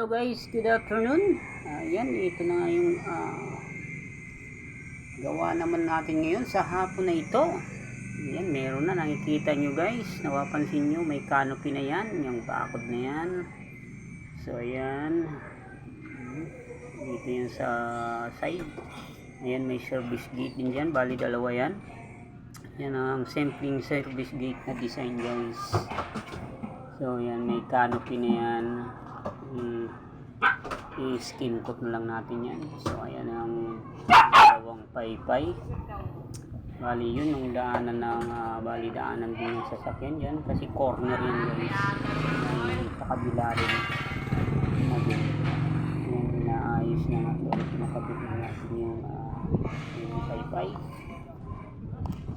Hello guys, good afternoon. Ayan, ito na yung ah, gawa naman natin ngayon sa hapon na ito. Ayan, meron na nakikita nyo guys. Napapansin nyo, may canopy na yan, yung bakod na yan. So ayan. Dito yan sa side. Ayan, may service gate din dyan. Bali, dalawa yan. Yan ang sampling service gate na design guys. So, yan, may canopy na yan. Hmm. I-skin coat na lang natin yan. So, ayan ang dalawang paypay. Bali, yun yung daanan ng, ah, bali, daanan din yung sasakyan dyan. Kasi corner yan guys. Sa kabila rin. Na din. Yung inaayos na natin. Nakabit na natin yung, ah, yung paypay.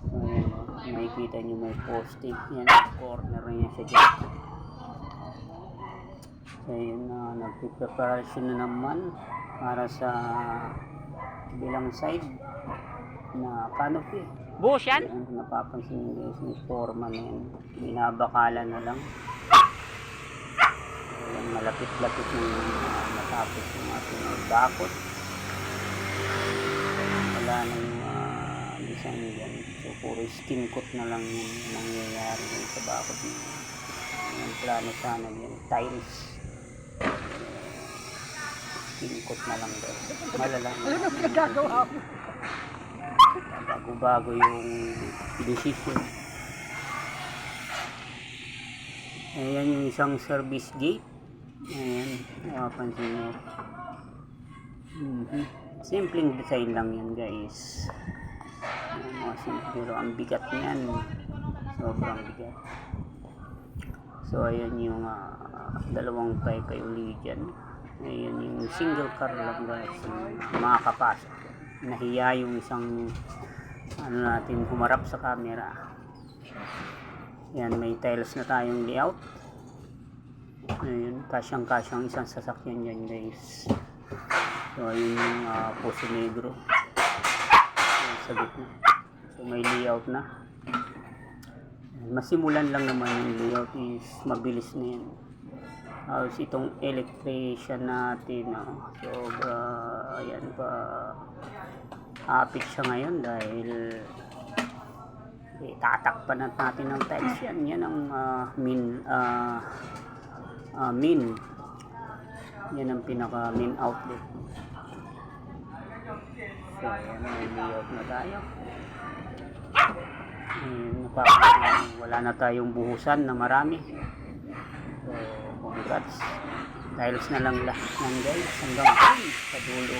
So, ayan, oh. makikita nyo may poste. Yan, corner na yan sa dyan. So, yun na, nagpipreparasyon na naman para sa bilang side na canopy. Buhos yan? Yan, napapansin nyo guys, may forma na yan. Binabakala na lang. So, yan, malapit-lapit na yung uh, matapos yung ating bakot. Wala na yung uh, design dyan. So, puro skin coat na lang yung nangyayari sa bakot. Yung plano sana yan, tiles. Coat na lang daw. Malala. Ano na pinagagawa mo? Bago-bago yung decision. Ayan yung isang service gate. Ayan, napapansin nyo. Mhm. Simpleng design lang yan guys. Ayan, mga simple, pero ang bigat niyan. Sobrang bigat. So ayan yung ah, dalawang paypay uli dyan. Ayan yung single car lang guys. Makakapasok. Nahiya yung isang ano natin humarap sa camera. Yan, may tiles na tayong layout. Ayun, kasyang-kasyang isang sasakyan yan guys. So, ayun yung uh, Puso Negro. Yan, sa gitna. So, may layout na. Masimulan lang naman yung layout is mabilis na yan. Tapos itong electrician natin, no? sobra, ayan pa, apit siya ngayon dahil eh, tatakpan na natin ng tiles yan. Yan ang ah, min, ah, ah, min. Yan ang pinaka min outlet. So, ayan, may layout na tayo. Napapansin, wala na tayong buhusan na marami. So, congrats. Tiles na lang lahat ng guys hanggang dun sa dulo.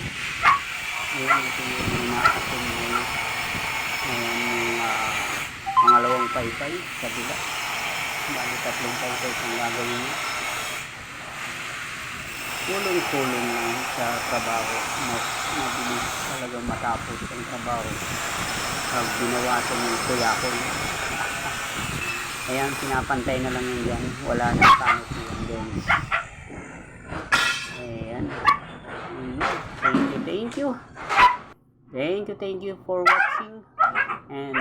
Ayan, ito yung nakakasing ngayon. Ayan yung ah, pangalawang paypay sa bila. Bali tatlong paypay kung gagawin niya. Kulong-kulong lang sa trabaho. Mas mabilis talaga matapos ang trabaho. Pag binawasan yung kuyakon. Ayan, pinapantay na lang yun dyan. Wala na canopy yan guys. Ayan. Mm, Thank you, thank you. Thank you, thank you for watching. And